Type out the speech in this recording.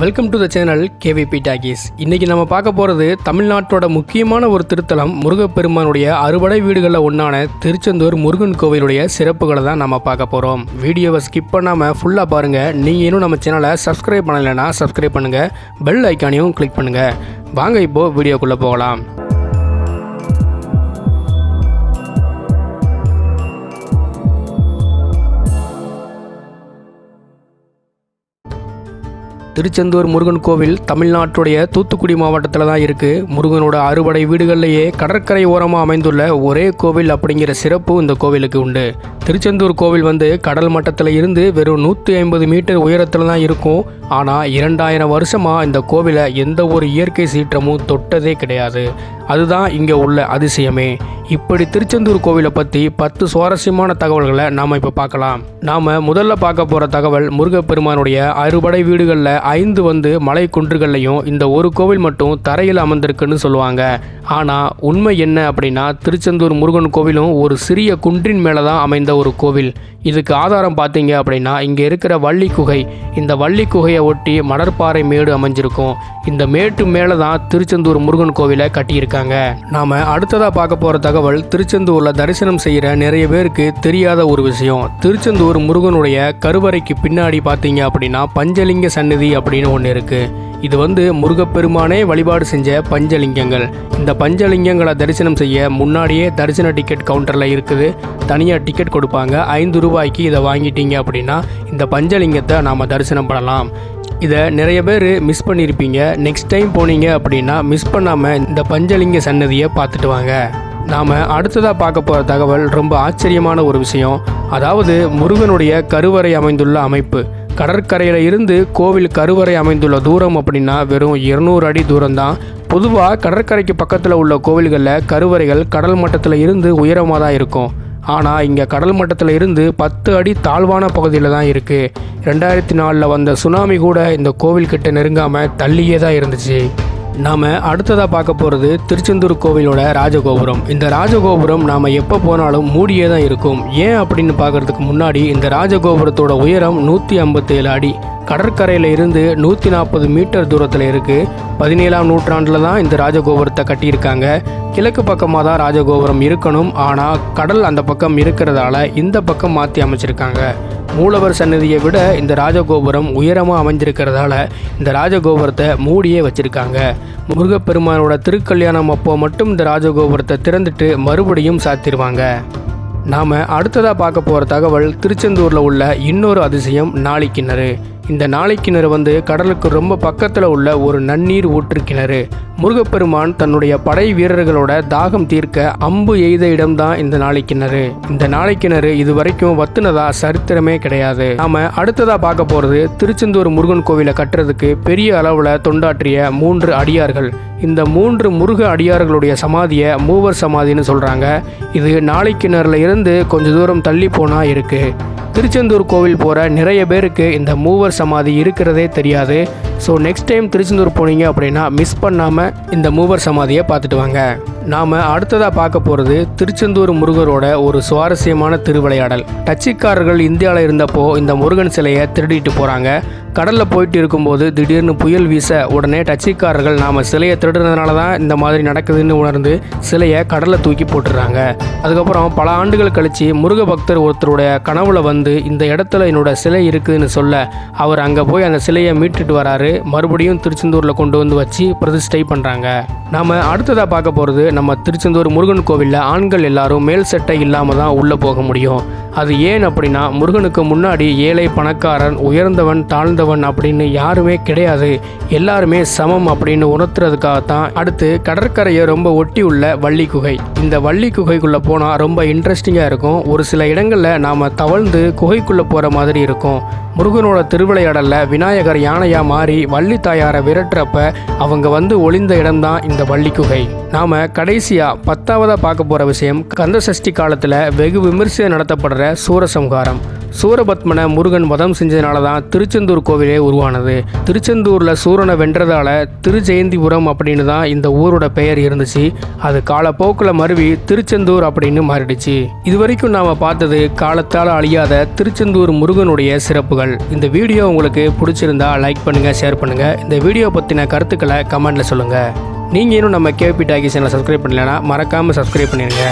Welcome to the channel KVP talkies இன்றைக்கி நம்ம பார்க்க போகிறது தமிழ்நாட்டோட முக்கியமான ஒரு திருத்தலம் முருகப்பெருமானுடைய அறுபடை வீடுகளில் ஒன்றான திருச்செந்தூர் முருகன் கோவிலுடைய சிறப்புகளை தான் நம்ம பார்க்க போகிறோம் வீடியோவை ஸ்கிப் பண்ணாமல் ஃபுல்லாக பாருங்கள் நீங்கள் இன்னும் நம்ம சேனலை சப்ஸ்கிரைப் பண்ணலைன்னா சப்ஸ்கிரைப் பண்ணுங்கள் பெல் ஐக்கானையும் கிளிக் பண்ணுங்கள் வாங்க இப்போது வீடியோக்குள்ளே போகலாம். திருச்செந்தூர் முருகன் கோவில் தமிழ்நாட்டுடைய தூத்துக்குடி மாவட்டத்தில் தான் இருக்குது முருகனோட அறுபடை வீடுகள்லேயே கடற்கரை ஓரமாக அமைந்துள்ள ஒரே கோவில் அப்படிங்கிற சிறப்பு இந்த கோவிலுக்கு உண்டு. திருச்செந்தூர் கோவில் வந்து கடல் மட்டத்தில் இருந்து வெறும் நூற்றி ஐம்பது மீட்டர் உயரத்தில் தான் இருக்கும். ஆனால் இரண்டாயிரம் வருஷமாக இந்த கோவிலை எந்த ஒரு இயற்கை சீற்றமும் தொட்டதே கிடையாது. அதுதான் இங்கே உள்ள அதிசயமே. இப்படி திருச்செந்தூர் கோவிலை பற்றி பத்து சுவாரஸ்யமான தகவல்களை நாம் இப்போ பார்க்கலாம். நாம் முதல்ல பார்க்க போகிற தகவல் முருகப்பெருமானுடைய அறுபடை வீடுகளில் ஐந்து வந்து மலை குன்றுகள்லையும் இந்த ஒரு கோவில் மட்டும் தரையில் அமர்ந்திருக்குன்னு சொல்லுவாங்க. ஆனால் உண்மை என்ன அப்படின்னா திருச்செந்தூர் முருகன் கோவிலும் ஒரு சிறிய குன்றின் மேலே தான் அமைந்த ஒரு கோவில். இதுக்கு ஆதாரம் பார்த்தீங்க அப்படின்னா இங்கே இருக்கிற வள்ளி குகை. இந்த வள்ளி குகையை ஒட்டி மணற்பாறை மேடு அமைஞ்சிருக்கும். இந்த மேட்டு மேலே தான் திருச்செந்தூர் முருகன் கோவிலை கட்டியிருக்காங்க. நாம் அடுத்ததாக பார்க்க போகிற தகவல் திருச்செந்தூரில் தரிசனம் செய்கிற நிறைய பேருக்கு தெரியாத ஒரு விஷயம். திருச்செந்தூர் முருகனுடைய கருவறைக்கு பின்னாடி பார்த்தீங்க அப்படின்னா பஞ்சலிங்க சந்நிதி அப்படின்னு ஒன்று இருக்குது இது வந்து முருகப்பெருமானே வழிபாடு செஞ்ச பஞ்சலிங்கங்கள். இந்த பஞ்சலிங்கங்களை தரிசனம் செய்ய முன்னாடியே தரிசன டிக்கெட் கவுண்டரில் இருக்குது. தனியாக டிக்கெட் கொடுப்பாங்க. ஐந்து ரூபாய்க்கு இதை வாங்கிட்டீங்க அப்படின்னா இந்த பஞ்சலிங்கத்தை நாம் தரிசனம் பண்ணலாம். இதை நிறைய பேர் மிஸ் பண்ணியிருப்பீங்க நெக்ஸ்ட் டைம் போனீங்க அப்படின்னா மிஸ் பண்ணாமல் இந்த பஞ்சலிங்க சன்னதியை பார்த்துட்டு வாங்க. நாம் அடுத்ததாக பார்க்க போகிற தகவல் ரொம்ப ஆச்சரியமான ஒரு விஷயம். அதாவது முருகனுடைய கருவறை அமைந்துள்ள அமைப்பு. கடற்கரையில் இருந்து கோவில் கருவறை அமைந்துள்ள தூரம் அப்படின்னா வெறும் இருநூறு அடி தூரம்தான். பொதுவாக கடற்கரைக்கு பக்கத்தில் உள்ள கோவில்களில் கருவறைகள் கடல் மட்டத்தில் இருந்து உயரமாக தான் இருக்கும். ஆனால் இங்கே கடல் மட்டத்தில் இருந்து பத்து அடி தாழ்வான பகுதியில் தான் இருக்குது ரெண்டாயிரத்தி நாலில் வந்த சுனாமி கூட இந்த கோவில்கிட்ட நெருங்காமல் தள்ளியே தான் இருந்துச்சு. நாம் அடுத்ததாக பார்க்க போகிறது திருச்செந்தூர் கோவிலோட ராஜகோபுரம். இந்த ராஜகோபுரம் நாம் எப்போ போனாலும் மூடியே தான் இருக்கும். ஏன் அப்படின்னு பார்க்கறதுக்கு முன்னாடி இந்த ராஜகோபுரத்தோட உயரம் நூற்றி ஐம்பத்தேழு அடி. கடற்கரையில் இருந்து நூற்றி நாற்பது மீட்டர் தூரத்தில் இருக்குது பதினேழாம் நூற்றாண்டில் தான் இந்த ராஜகோபுரத்தை கட்டியிருக்காங்க. கிழக்கு பக்கமாக தான் ராஜகோபுரம் இருக்கணும். ஆனால் கடல் அந்த பக்கம் இருக்கிறதால இந்த பக்கம் மாற்றி அமைச்சிருக்காங்க. மூலவர் சன்னதியை விட இந்த ராஜகோபுரம் உயரமாக அமைஞ்சிருக்கிறதால இந்த ராஜகோபுரத்தை மூடியே வச்சுருக்காங்க. முருகப்பெருமானோட திருக்கல்யாணம் அப்போ மட்டும் இந்த ராஜகோபுரத்தை திறந்துட்டு மறுபடியும் சாத்திடுவாங்க நாம் அடுத்ததாக பார்க்க போகிற தகவல் திருச்செந்தூரில் உள்ள இன்னொரு அதிசயம் நாளிக்கிணறு. இந்த நாளிக்கிணறு வந்து கடலுக்கு ரொம்ப பக்கத்தில் உள்ள ஒரு நன்னீர் ஊற்று கிணறு முருகப்பெருமான் தன்னுடைய படை வீரர்களோட தாகம் தீர்க்க அம்பு எய்த இடம்தான் இந்த நாளிக்கிணறு. இந்த நாளிக்கிணறு இது வரைக்கும் வத்துனதா சரித்திரமே கிடையாது. நாம அடுத்ததா பார்க்க போறது திருச்செந்தூர் முருகன் கோவிலை கட்டுறதுக்கு பெரிய அளவுல தொண்டாற்றிய மூன்று அடியார்கள். இந்த மூன்று முருக அடியார்களுடைய சமாதியை மூவர் சமாதின்னு சொல்றாங்க. இது நாளிக்கிணறுல இருந்து கொஞ்ச தூரம் தள்ளி போனா இருக்கு. திருச்செந்தூர் கோவில் போகிற நிறைய பேருக்கு இந்த மூவர் சமாதி இருக்கிறதே தெரியாது. ஸோ நெக்ஸ்ட் டைம் திருச்செந்தூர் போனீங்க அப்படின்னா மிஸ் பண்ணாமல் இந்த மூவர் சமாதியை பார்த்துட்டு வாங்க. நாம் அடுத்ததாக பார்க்க போகிறது திருச்செந்தூர் முருகரோட ஒரு சுவாரஸ்யமான திருவிளையாடல். டச்சுக்காரர்கள் இந்தியாவில் இருந்தப்போ இந்த முருகன் சிலையை திருடிட்டு போகிறாங்க கடலில் போயிட்டு இருக்கும்போது திடீர்னு புயல் வீச உடனே டச்சிக்காரர்கள் நாம் சிலையை திருடுறதுனால தான் இந்த மாதிரி நடக்குதுன்னு உணர்ந்து சிலையை கடலில் தூக்கி போட்டுடுறாங்க. அதுக்கப்புறம் பல ஆண்டுகள் கழித்து முருக பக்தர் ஒருத்தருடைய கனவுல வந்து இந்த இடத்துல என்னோட சிலை இருக்குதுன்னு சொல்ல அவர் அங்கே போய் அந்த சிலையை மீட்டுட்டு வராரு. மறுபடியும் திருச்செந்தூரில் கொண்டு வந்து வச்சு பிரதிஷ்டை பண்ணுறாங்க நாம் அடுத்ததாக பார்க்க போகிறது நம்ம திருச்செந்தூர் முருகன் கோவிலில் ஆண்கள் எல்லாரும் மேல் சட்டை இல்லாமல் தான் உள்ளே போக முடியும். அது ஏன் அப்படின்னா முருகனுக்கு முன்னாடி ஏழை பணக்காரன் உயர்ந்தவன் தாழ்ந்தவன் அப்படின்னு யாருமே கிடையாது. எல்லாருமே சமம் அப்படின்னு உணர்த்துறதுக்காகத்தான் அடுத்து கடற்கரையை ரொம்ப ஒட்டி உள்ள வள்ளி குகை. இந்த வள்ளி குகைக்குள்ளே போனால் ரொம்ப இன்ட்ரெஸ்டிங்காக இருக்கும். ஒரு சில இடங்களில் நாம் தவழ்ந்து குகைக்குள்ளே போகிற மாதிரி இருக்கும். முருகனோட திருவிளையாடலில் விநாயகர் யானையாக மாறி வள்ளி தாயாரை விரட்டுறப்ப அவங்க வந்து ஒளிந்த இடம்தான் இந்த வள்ளி குகை. நாம் கடைசியாக பத்தாவதாக பார்க்க போகிற விஷயம் கந்தசஷ்டி காலத்தில் வெகு விமர்சையாக நடத்தப்படுற சூரசம்ஹாரம். சூரபத்மனை முருகன் வதம் செஞ்சதுனால தான் திருச்செந்தூர் கோவிலே உருவானது. திருச்செந்தூரில் சூரனை வென்றதால திருஜெயந்திபுரம் அப்படின்னு தான் இந்த ஊரோட பெயர் இருந்துச்சு. அது காலப்போக்கில் மருவி திருச்செந்தூர் அப்படின்னு மாறிடுச்சு. இது வரைக்கும் நாம் பார்த்தது காலத்தால் அழியாத திருச்செந்தூர் முருகனுடைய சிறப்புகள். இந்த வீடியோ உங்களுக்கு பிடிச்சிருந்தா லைக் பண்ணுங்கள் ஷேர் பண்ணுங்கள் இந்த வீடியோ பற்றின கருத்துக்களை கமெண்ட்டில் சொல்லுங்கள் நீங்கள் இன்னும் நம்ம கேபி டாக்கி சேனலை சப்ஸ்கிரைப் பண்ணலன்னா மறக்காமல் சப்ஸ்கிரைப் பண்ணிடுங்க